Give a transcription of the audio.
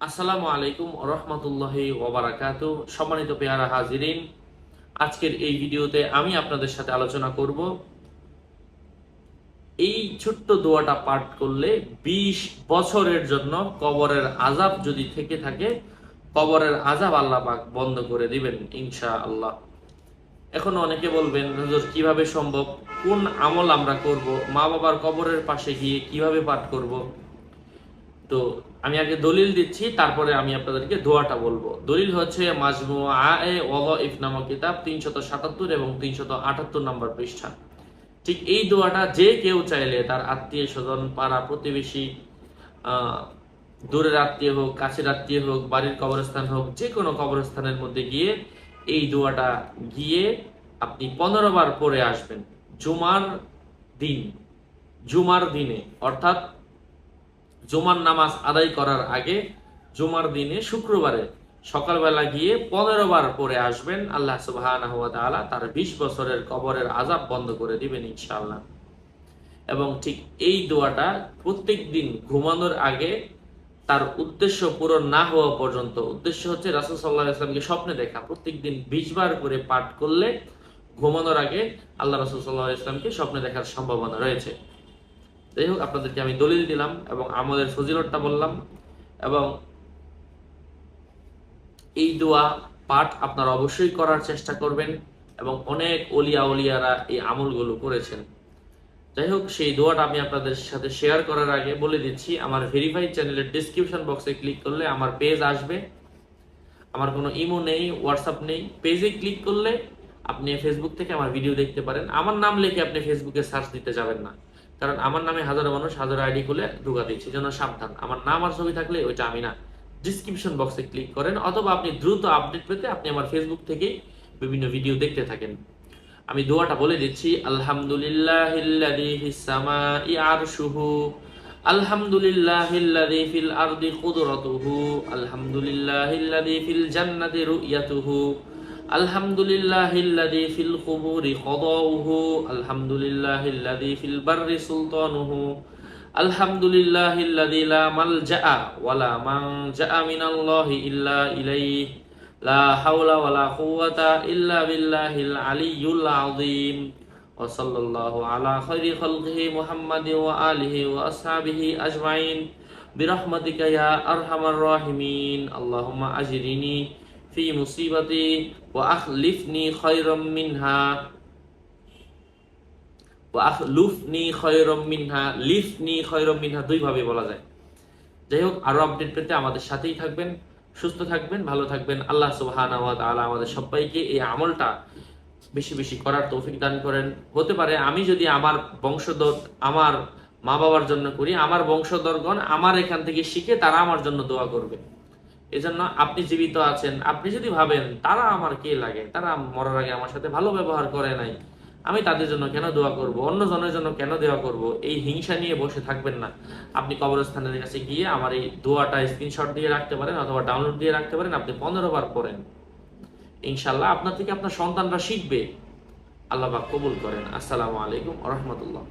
আসসালামু আলাইকুম রহমতুল্লাহি ওবারাকাত সম্মানিত পেয়ারা হাজিরিন, আজকের এই ভিডিওতে আমি আপনাদের সাথে আলোচনা করব এই ছোট্ট দোয়াটা পাঠ করলে ২০ বছরের জন্য কবরের আজাব যদি থেকে থাকে, কবরের আজাব আল্লাহ পাক বন্ধ করে দিবেন ইনশা আল্লাহ এখন অনেকে বলবেন, হুজুর, কীভাবে সম্ভব? কোন আমল আমরা করব? মা বাবার কবরের পাশে গিয়ে কীভাবে পাঠ করব? তো আমি আগে দলিল দিচ্ছি, তারপরে আমি আপনাদেরকে দোয়াটা বলব। দলিল হচ্ছে মাজমু আ ওয়াইফ নামক কিতাব, তিনশত সাতাত্তর এবং তিনশত আটাত্তর নম্বর পৃষ্ঠা। ঠিক এই দোয়াটা যে কেউ চাইলে তার আত্মীয় স্বজন, পাড়া প্রতিবেশী দূরের আত্মীয় হোক, কাছের আত্মীয় হোক, বাড়ির কবরস্থান হোক, যে কোনো কবরস্থানের মধ্যে গিয়ে এই দোয়াটা গিয়ে আপনি পনেরো বার পড়ে আসবেন। জুমার দিন, জুমার দিনে, অর্থাৎ জুমার নামাজ আদায় করার আগে জুমার দিনে শুক্রবারে সকালবেলা গিয়ে পনেরো বার পরে আসবেন। আল্লাহ সুবাহ তার বিশ বছরের কবরের আজাব বন্ধ করে দিবেন ইনশাআল্লাহ। এবং ঠিক এই দোয়াটা প্রত্যেক দিন ঘুমানোর আগে তার উদ্দেশ্য পূরণ না হওয়া পর্যন্ত, উদ্দেশ্য হচ্ছে রাসুল সাল্লাহ ইসলামকে স্বপ্নে দেখা। প্রত্যেক দিন বিশ বার করে পাঠ করলে ঘুমানোর আগে আল্লাহ রাসুল সাল্লাহ ইসলামকে স্বপ্নে দেখার সম্ভাবনা রয়েছে। যাই হোক আপনাদেরকে আমি দলিল দিলাম এবং আমাদের ফজিলতটা বললাম এবং এই দোয়া পাঠ আপনারা অবশ্যই করার চেষ্টা করবেন এবং অনেক অলিয়া অলিয়ারা এই আমলগুলো করেছেন। যাই হোক সেই দোয়াটা আমি আপনাদের সাথে শেয়ার করার আগে বলে দিচ্ছি, আমার ভেরিফাইড চ্যানেলের ডিসক্রিপশন বক্সে ক্লিক করলে আমার পেজ আসবে। আমার কোনো ইমো নেই হোয়াটসঅ্যাপ নেই পেজে ক্লিক করলে আপনি ফেসবুক থেকে আমার ভিডিও দেখতে পারেন। আমার নাম লিখে আপনি ফেসবুকে সার্চ দিতে যাবেন না। কারণ আমার নামে হাজারো মানুষ হাজারো আইডি খুলে ঢুকা দিচ্ছে জন্য সাবধান। আমার নাম আর ছবি থাকলে ওইটা আমি না। ডিসক্রিপশন বক্সে ক্লিক করেন, অথবা আপনি দ্রুত আপডেট পেতে আপনি আমার ফেসবুক থেকেই বিভিন্ন ভিডিও দেখতে থাকেন। আমি দোয়াটা বলে দিচ্ছি সামাই আরশুহু আলহামদুলিল্লাহিল্লাযী ফিল আলহামদুলিল্লাহিল্লাযী ফিল কুবুরি কদাউহু আলহামদুলিল্লাহিল্লাযী ফিল বাররি সুলতানুহু আলহামদুলিল্লাহিল্লাযী লা মালজাআ ওয়ালা মানজাআ মিনাল্লাহি ইল্লা ইলাইহি, লা হাওলা ওয়ালা কুওয়াতা ইল্লা বিল্লাহিল আলিয়্যুল আযীম। ওয়া সাল্লাল্লাহু আলা খায়রি খালকিহি মুহাম্মাদিন ওয়া আলিহি ওয়া আসহাবিহি আজমাইন। বিরহমাতিকা ইয়া আরহামার রাহিমিন। আল্লাহুম্মা আজরিনি খায়রাম মিনহা লিফনি খায়রাম মিনহা বলা যায়। যাই হোক আপডেট পেতে আমাদের সাথেই থাকবেন, সুস্থ থাকবেন, ভালো থাকবেন। আল্লাহ আমাদের সবাইকে এই আমলটা বেশি বেশি করার তৌফিক দান করেন। হতে পারে আমি যদি আমার বংশধর, আমার মা বাবার জন্য করি, আমার বংশধরগণ আমার এখান থেকে শিখে তারা আমার জন্য দোয়া করবে। এজন্য আপনি জীবিত আছেন। আপনি যদি ভাবেন, তারা আমার কে লাগে? তারা মরার আগে আমার সাথে ভালো ব্যবহার করে নাই। আমি তাদের জন্য কেন দোয়া করব? অন্য জনের জন্য কেন দোয়া করব? এই হিংসা নিয়ে বসে থাকবেন না। আপনি কবরস্থানের কাছে গিয়ে আমার এই দোয়াটা স্ক্রিনশট দিয়ে রাখতে পারেন অথবা ডাউনলোড দিয়ে রাখতে পারেন। আপনি পনেরো বার পড়েন। ইনশাল্লাহ আপনার থেকে আপনার সন্তানরা শিখবে। আল্লাহ কবুল করেন। আসসালামু আলাইকুম রহমতুল্লাহ।